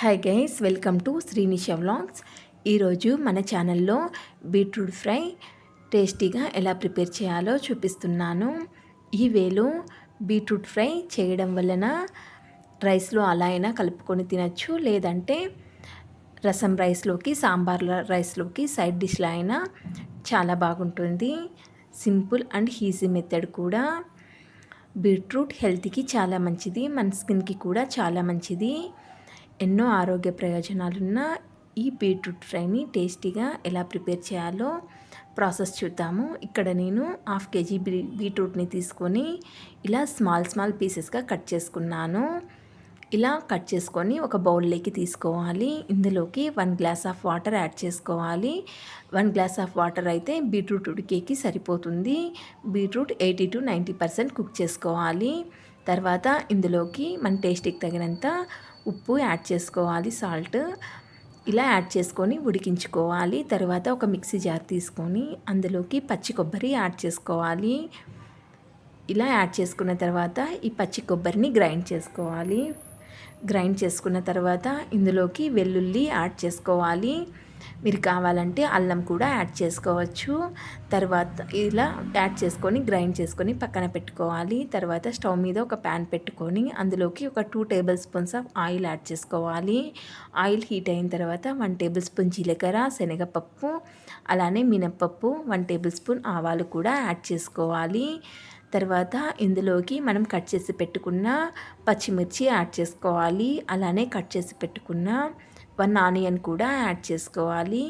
Hi guys welcome to Srinisha vlogs ఈరోజు మన ఛానల్లో బీట్రూట్ ఫ్రై టేస్టీగా ఎలా ప్రిపేర్ చేయాలో చూపిస్తున్నాను. ఈ వేలో బీట్రూట్ ఫ్రై చేయడం వలన రైస్లో అలా అయినా కలుపుకొని తినచ్చు లేదంటే రసం రైస్లోకి సాంబార్ రైస్లోకి సైడ్ డిష్లో అయినా చాలా బాగుంటుంది. సింపుల్ అండ్ ఈజీ మెథడ్ కూడా. బీట్రూట్ హెల్త్కి చాలా మంచిది మన స్కిన్కి కూడా చాలా మంచిది. ఎన్నో ఆరోగ్య ప్రయోజనాలున్న ఈ బీట్రూట్ ఫ్రైని టేస్టీగా ఎలా ప్రిపేర్ చేయాలో ప్రాసెస్ చూద్దాము. ఇక్కడ నేను హాఫ్ కేజీ బీ బీట్రూట్ని తీసుకొని ఇలా స్మాల్ స్మాల్ పీసెస్గా కట్ చేసుకున్నాను. ఇలా కట్ చేసుకొని ఒక బౌల్లోకి తీసుకోవాలి. ఇందులోకి one glass of water add చేసుకోవాలి. వన్ గ్లాస్ ఆఫ్ వాటర్ అయితే బీట్రూట్ ఉడికేకి సరిపోతుంది. Beetroot eighty to ninety percent cook చేసుకోవాలి. తర్వాత ఇందులోకి మన టేస్ట్కి తగినంత ఉప్పు యాడ్ చేసుకోవాలి సాల్ట్. ఇలా యాడ్ చేసుకొని ఉడికించుకోవాలి. తర్వాత ఒక మిక్సీ జార్ తీసుకొని అందులోకి పచ్చి కొబ్బరి యాడ్ చేసుకోవాలి. ఇలా యాడ్ చేసుకున్న తర్వాత ఈ పచ్చి కొబ్బరిని గ్రైండ్ చేసుకోవాలి. గ్రైండ్ చేసుకున్న తర్వాత ఇందులోకి వెల్లుల్లి యాడ్ చేసుకోవాలి. మీరు కావాలంటే అల్లం కూడా యాడ్ చేసుకోవచ్చు. తర్వాత ఇలా యాడ్ చేసుకొని గ్రైండ్ చేసుకొని పక్కన పెట్టుకోవాలి. తర్వాత స్టవ్ మీద ఒక ప్యాన్ పెట్టుకొని అందులోకి ఒక two table spoons of oil add చేసుకోవాలి. ఆయిల్ హీట్ అయిన తర్వాత వన్ టేబుల్ స్పూన్ జీలకర్ర శనగపప్పు అలానే మినప్పప్పు వన్ టేబుల్ స్పూన్ ఆవాలు కూడా యాడ్ చేసుకోవాలి. తర్వాత ఇందులోకి మనం కట్ చేసి పెట్టుకున్న పచ్చిమిర్చి యాడ్ చేసుకోవాలి. అలానే కట్ చేసి పెట్టుకున్న వన్ ఆనియన్ కూడా యాడ్ చేసుకోవాలి.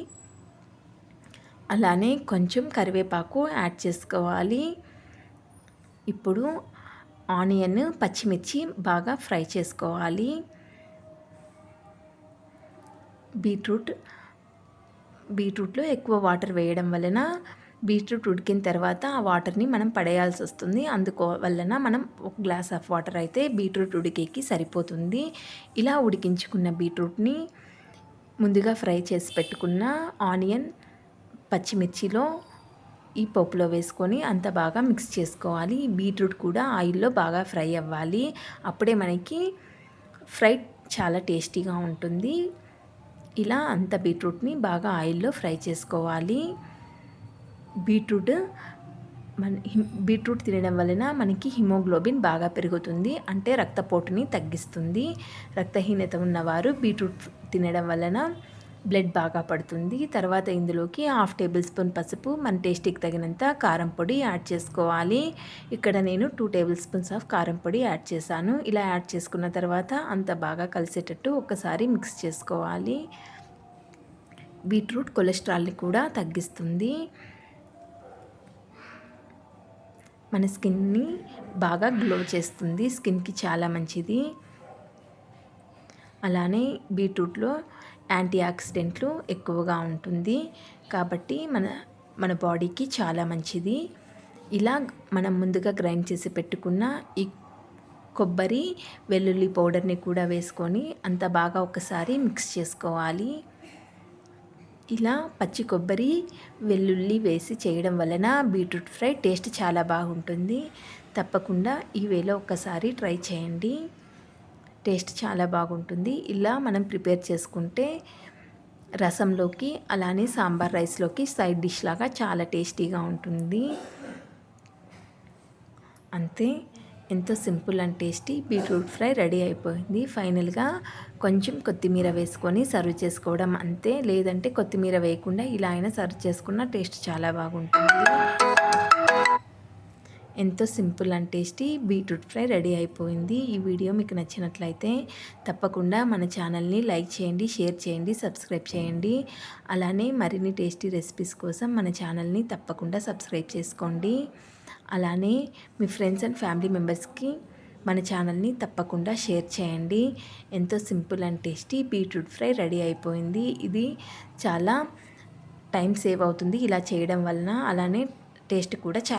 అలానే కొంచెం కరివేపాకు యాడ్ చేసుకోవాలి. ఇప్పుడు ఆనియన్ పచ్చిమిర్చి బాగా ఫ్రై చేసుకోవాలి. బీట్రూట్ బీట్రూట్లో ఎక్కువ వాటర్ వేయడం వలన బీట్రూట్ ఉడికిన తర్వాత ఆ వాటర్ని మనం పడేయాల్సి వస్తుంది. అందుకో వలన మనం ఒక గ్లాస్ ఆఫ్ వాటర్ అయితే బీట్రూట్ ఉడికేకి సరిపోతుంది. ఇలా ఉడికించుకున్న బీట్రూట్ని ముందుగా ఫ్రై చేసి పెట్టుకున్న ఆనియన్ పచ్చిమిర్చిలో ఈ పప్పులో వేసుకొని అంత బాగా మిక్స్ చేసుకోవాలి. బీట్రూట్ కూడా ఆయిల్లో బాగా ఫ్రై అవ్వాలి. అప్పుడే మనకి ఫ్రై చాలా టేస్టీగా ఉంటుంది. ఇలా అంత బీట్రూట్ని బాగా ఆయిల్లో ఫ్రై చేసుకోవాలి. బీట్రూట్ మన బీట్రూట్ తినడం వలన మనకి హిమోగ్లోబిన్ బాగా పెరుగుతుంది. అంటే రక్తపోటుని తగ్గిస్తుంది. రక్తహీనత ఉన్నవారు బీట్రూట్ తినడం వలన బ్లడ్ బాగా పడుతుంది. తర్వాత ఇందులోకి హాఫ్ టేబుల్ స్పూన్ పసుపు మన టేస్ట్కి తగినంత కారం పొడి యాడ్ చేసుకోవాలి. ఇక్కడ నేను టూ టేబుల్ స్పూన్స్ ఆఫ్ కారం పొడి యాడ్ చేశాను. ఇలా యాడ్ చేసుకున్న తర్వాత అంత బాగా కలిసేటట్టు ఒకసారి మిక్స్ చేసుకోవాలి. బీట్రూట్ కొలెస్ట్రాల్ని కూడా తగ్గిస్తుంది. మన స్కిన్ని బాగా గ్లో చేస్తుంది. స్కిన్కి చాలా మంచిది. అలానే బీట్రూట్లో యాంటీ ఆక్సిడెంట్లు ఎక్కువగా ఉంటుంది. కాబట్టి మన మన బాడీకి చాలా మంచిది. ఇలా మనం ముందుగా గ్రైండ్ చేసి పెట్టుకున్న ఈ కొబ్బరి వెల్లుల్లి పౌడర్ని కూడా వేసుకొని అంత బాగా ఒకసారి మిక్స్ చేసుకోవాలి. ఇలా పచ్చి కొబ్బరి వెల్లుల్లి వేసి చేయడం వలన బీట్రూట్ ఫ్రై టేస్ట్ చాలా బాగుంటుంది. తప్పకుండా ఈ వేలో ఒక్కసారి ట్రై చేయండి. టేస్ట్ చాలా బాగుంటుంది. ఇలా మనం ప్రిపేర్ చేసుకుంటే రసంలోకి అలానే సాంబార్ రైస్లోకి సైడ్ డిష్ లాగా చాలా టేస్టీగా ఉంటుంది. అంతే. ఎంతో simple and tasty beetroot fry ready అయిపోయింది. ఫైనల్గా కొంచెం కొత్తిమీర వేసుకొని సర్వ్ చేసుకోవడం అంతే. లేదంటే కొత్తిమీర వేయకుండా ఇలా అయినా సర్వ్ చేసుకున్న టేస్ట్ చాలా బాగుంటుంది. ఎంతో simple and tasty beetroot fry ready అయిపోయింది. ఈ వీడియో మీకు నచ్చినట్లయితే తప్పకుండా మన ఛానల్ని లైక్ చేయండి షేర్ చేయండి సబ్స్క్రైబ్ చేయండి. అలానే మరిన్ని టేస్టీ రెసిపీస్ కోసం మన ఛానల్ని తప్పకుండా సబ్స్క్రైబ్ చేసుకోండి. అలానే మీ ఫ్రెండ్స్ అండ్ ఫ్యామిలీ మెంబర్స్కి మన ఛానల్ని తప్పకుండా షేర్ చేయండి. ఎంతో simple and tasty beetroot fry ready అయిపోయింది. ఇది చాలా టైం సేవ్ అవుతుంది ఇలా చేయడం వలన. అలానే టేస్ట్ కూడా చాలా